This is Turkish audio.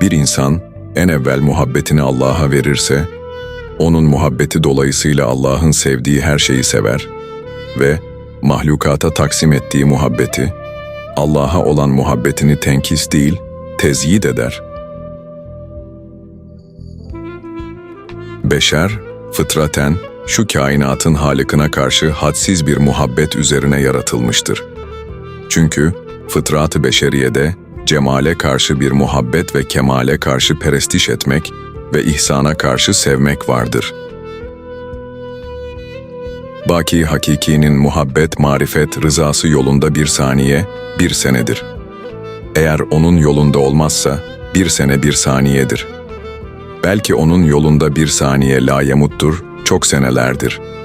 Bir insan en evvel muhabbetini Allah'a verirse, onun muhabbeti dolayısıyla Allah'ın sevdiği her şeyi sever ve mahlukata taksim ettiği muhabbeti, Allah'a olan muhabbetini tenkis değil, tezyid eder. Beşer, fıtraten, şu kainatın halikine karşı hadsiz bir muhabbet üzerine yaratılmıştır. Çünkü fıtrat-ı beşeriyede cemale karşı bir muhabbet ve kemale karşı perestiş etmek ve ihsana karşı sevmek vardır. Baki hakikinin muhabbet, marifet, rızası yolunda bir saniye, bir senedir. Eğer onun yolunda olmazsa, bir sene bir saniyedir. Belki onun yolunda bir saniye layemuttur, çok senelerdir.''